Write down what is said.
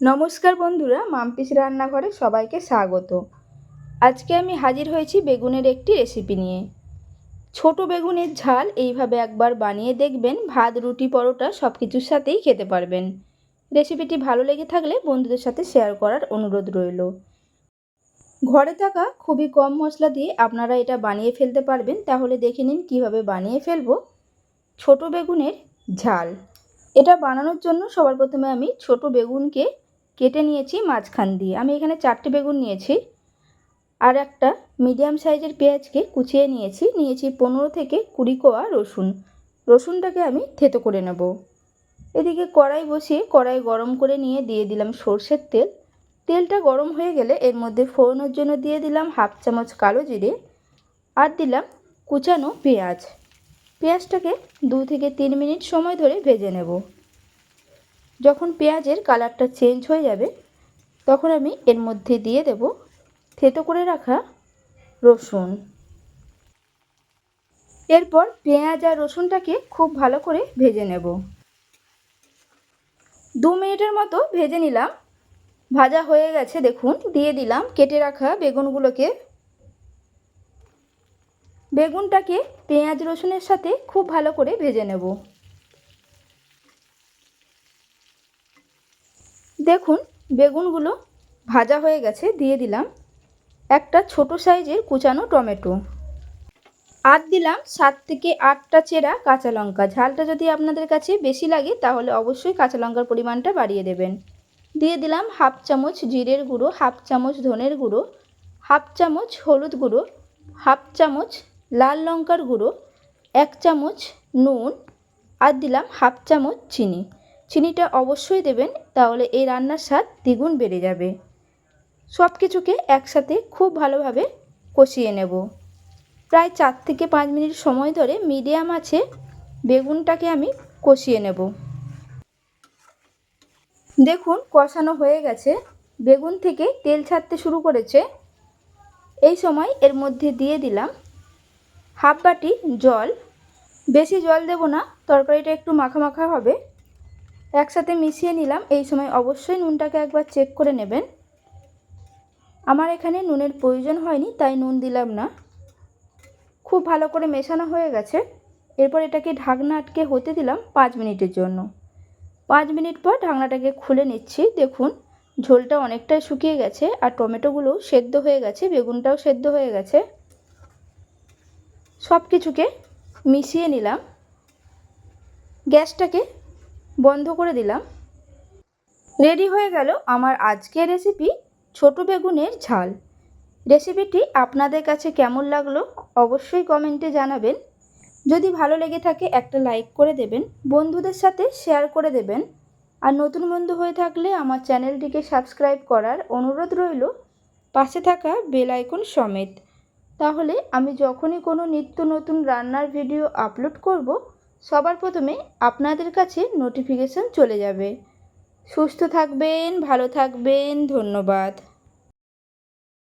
নমস্কার বন্ধুরা, মামপিস রান্নাঘরে সবাইকে স্বাগত। আজকে আমি হাজির হয়েছি বেগুনের একটি রেসিপি নিয়ে। ছোট বেগুনের ঝাল এইভাবে একবার বানিয়ে দেখবেন, ভাত, রুটি, পরোটা সব কিছুর সাথেই খেতে পারবেন। রেসিপিটি ভালো লেগে থাকলে বন্ধুদের সাথে শেয়ার করার অনুরোধ রইল। ঘরে থাকা খুবই কম মশলা দিয়ে আপনারা এটা বানিয়ে ফেলতে পারবেন, তাহলে দেখে নিন কীভাবে বানিয়ে ফেলব। ছোট বেগুনের ঝাল। এটা বানানোর জন্য সবার প্রথমে আমি ছোট বেগুনকে কেটে নিয়েছি মাঝখান দিয়ে। আমি এখানে চারটে বেগুন নিয়েছি আর একটা মিডিয়াম সাইজের পেঁয়াজকে কুচিয়ে নিয়েছি। নিয়েছি পনেরো থেকে কুড়ি কোয়া রসুন। রসুনটাকে আমি থেতো করে নেব। এদিকে কড়াই বসিয়ে কড়াই গরম করে নিয়ে দিয়ে দিলাম সর্ষের তেল। তেলটা গরম হয়ে গেলে এর মধ্যে ফোড়নোর জন্য দিয়ে দিলাম হাফ চামচ কালো জিরে আর দিলাম কুচানো পেঁয়াজ। পেঁয়াজটাকে দু থেকে তিন মিনিট সময় ধরে ভেজে নেব। যখন পেঁয়াজের কালারটা চেঞ্জ হয়ে যাবে, তখন আমি এর মধ্যে দিয়ে দেব থেতো করে রাখা রসুন। এরপর পেঁয়াজ আর রসুনটাকে খুব ভালো করে ভেজে নেব। দু মিনিটের মতো ভেজে নিলাম। ভাজা হয়ে গেছে, দেখুন, দিয়ে দিলাম কেটে রাখা বেগুনগুলোকে। বেগুনটাকে পেঁয়াজ রসুনের সাথে খুব ভালো করে ভেজে নেব। দেখুন, বেগুনগুলো ভাজা হয়ে গেছে, দিয়ে দিলাম একটা ছোট সাইজের কুচানো টমেটো। আর দিলাম সাত থেকে আটটা চেরা কাঁচা লঙ্কা। ঝালটা যদি আপনাদের কাছে বেশি লাগে, তাহলে অবশ্যই কাঁচা লঙ্কার পরিমাণটা বাড়িয়ে দেবেন। দিয়ে দিলাম হাফ চামচ জিরের গুঁড়ো, হাফ চামচ ধনের গুঁড়ো, হাফ চামচ হলুদ গুঁড়ো, হাফ চামচ লাল লঙ্কার গুঁড়ো, এক চামচ নুন, আর দিলাম হাফ চামচ চিনি। চিনিটা অবশ্যই দেবেন, তাহলে এই রান্নার স্বাদ দ্বিগুণ বেড়ে যাবে। সব কিছুকে একসাথে খুব ভালোভাবে কষিয়ে নেব। প্রায় চার থেকে পাঁচ মিনিট সময় ধরে মিডিয়াম আছে বেগুনটাকে আমি কষিয়ে নেব। দেখুন, কষানো হয়ে গেছে। বেগুন থেকে তেল ছাড়তে শুরু করেছে। এই সময় এর মধ্যে দিয়ে দিলাম হাফ বাটি জল। বেশি জল দেব না, তরকারিটা একটু মাখা মাখা হবে। একসাথে মিশিয়ে নিলাম। এই সময় অবশ্যই নুনটাকে একবার চেক করে নেবেন। আমার এখানে নুনের প্রয়োজন হয়নি, তাই নুন দিলাম না। খুব ভালো করে মেশানো হয়ে গেছে। এরপর এটাকে ঢাকনা আটকে হতে দিলাম পাঁচ মিনিটের জন্য। পাঁচ মিনিট পর ঢাকনাটাকে খুলে নিচ্ছি। দেখুন, ঝোলটা অনেকটাই শুকিয়ে গেছে আর টমেটোগুলো সেদ্ধ হয়ে গেছে, বেগুনটাও সেদ্ধ হয়ে গেছে। সব কিছুকে মিশিয়ে নিলাম। গ্যাসটাকে বন্ধ করে দিলাম। রেডি হয়ে গেল আমার আজকের রেসিপি ছোট বেগুনের ঝাল। রেসিপিটি আপনাদের কাছে কেমন লাগল অবশ্যই কমেন্টে জানাবেন। যদি ভালো লেগে থাকে একটা লাইক করে দেবেন, বন্ধুদের সাথে শেয়ার করে দেবেন। আর নতুন বন্ধু হয়ে থাকলে আমার চ্যানেলটিকে সাবস্ক্রাইব করার অনুরোধ রইল। পাশে থাকা বেল আইকন সমেত। তাহলে আমি যখনই কোনো নিত্য নতুন রান্নার ভিডিও আপলোড করব সবার প্রথমে আপনাদের কাছে নোটিফিকেশান চলে যাবে। সুস্থ থাকবেন ভালো থাকবেন ধন্যবাদ।